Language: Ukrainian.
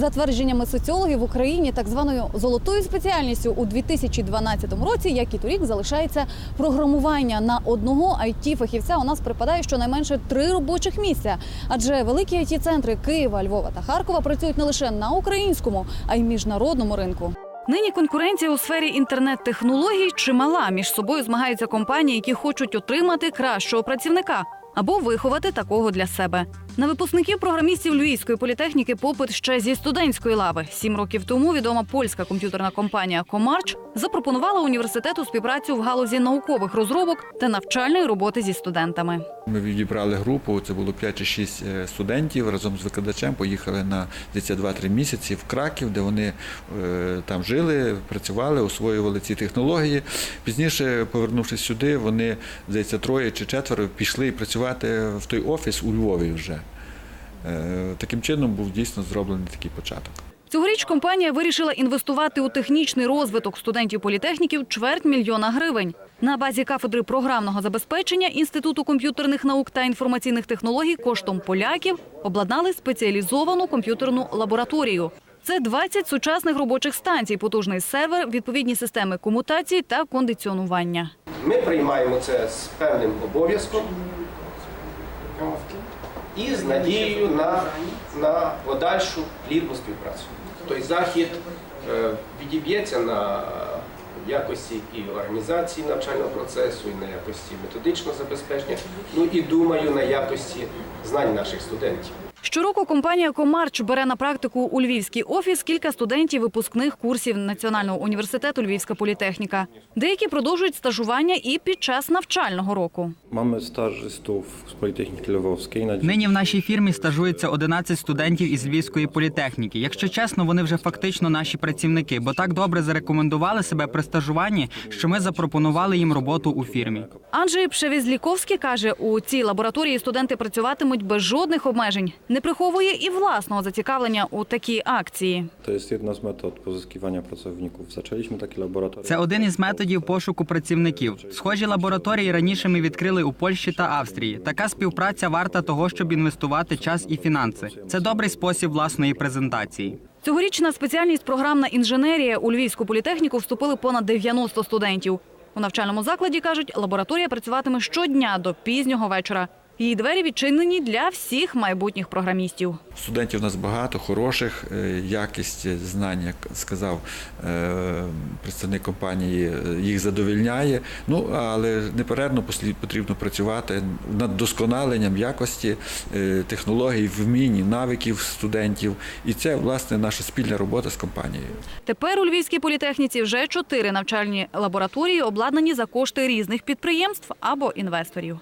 За твердженнями соціологів в Україні так званою золотою спеціальністю у 2012 році, як і торік, залишається програмування на одного it фахівця. У нас припадає щонайменше три робочих місця. Адже великі it центри Києва, Львова та Харкова працюють не лише на українському, а й міжнародному ринку. Нині конкуренція у сфері інтернет-технологій чимала. Між собою змагаються компанії, які хочуть отримати кращого працівника або виховати такого для себе. На випускників програмістів Львівської політехніки попит ще зі студентської лави. Сім років тому відома польська комп'ютерна компанія Комарч запропонувала університету співпрацю в галузі наукових розробок та навчальної роботи зі студентами. Ми відібрали групу, це було 5 чи 6 е, студентів разом з викладачем. Поїхали на здається, 2-3 місяці в Краків, де вони е, там жили, працювали, освоювали ці технології. Пізніше, повернувшись сюди, вони здається, троє чи четверо пішли працювати в той офіс у Львові вже. Е, Таким чином був дійсно зроблений такий початок. Цьогоріч компанія вирішила інвестувати у технічний розвиток студентів-політехніків чверть мільйона гривень. На базі кафедри програмного забезпечення Інституту комп'ютерних наук та інформаційних технологій коштом поляків обладнали спеціалізовану комп'ютерну лабораторію. Це 20 сучасних робочих станцій, потужний сервер, відповідні системи комутації та кондиціонування. Ми приймаємо це з певним обов'язком і з надією на, на подальшу плідну співпрацю. Той захід е, відіб'ється на якості і організації навчального процесу, і на якості методичного забезпечення, ну і думаю, на якості знань наших студентів. Щороку компанія Комарч бере на практику у львівський офіс кілька студентів випускних курсів Національного університету Львівська політехніка. Деякі продовжують стажування і під час навчального року. Z Politechniki Lwowskiej. Na dziś Нині в нашій фірмі стажується 11 студентів із Львівської політехніки. Якщо чесно, вони вже фактично наші працівники, бо так добре зарекомендували себе при стажуванні, що ми запропонували їм роботу у фірмі. Анджей Пшевізліковський каже, у цій лабораторії студенти працюватимуть без жодних обмежень. Не приховує і власного зацікавлення у такій акції. to jest jedna z metod pozyskiwania pracowników. Zaczęliśmy takie laboratoria. Це один із методів пошуку працівників. Схожі лабораторії раніше ми відкрили у Польщі та Австрії. Така співпраця варта того, щоб інвестувати час і фінанси. Це добрий спосіб власної презентації. Цьогорічна спеціальність програмна інженерія у Львівську політехніку вступили понад 90 студентів. У навчальному закладі кажуть, лабораторія працюватиме щодня до пізнього вечора. Її двері відчинені для всіх майбутніх програмістів. Студентів у нас багато, хороших, е, якість знань, як сказав е, представник компанії, е, їх задовільняє. Ну, але неперервно потрібно працювати над досконаленням якості технологій, вмінь, навиків студентів. І це, власне, наша спільна робота з компанією. Тепер у Львівській політехніці вже чотири навчальні лабораторії обладнані за кошти різних підприємств або інвесторів.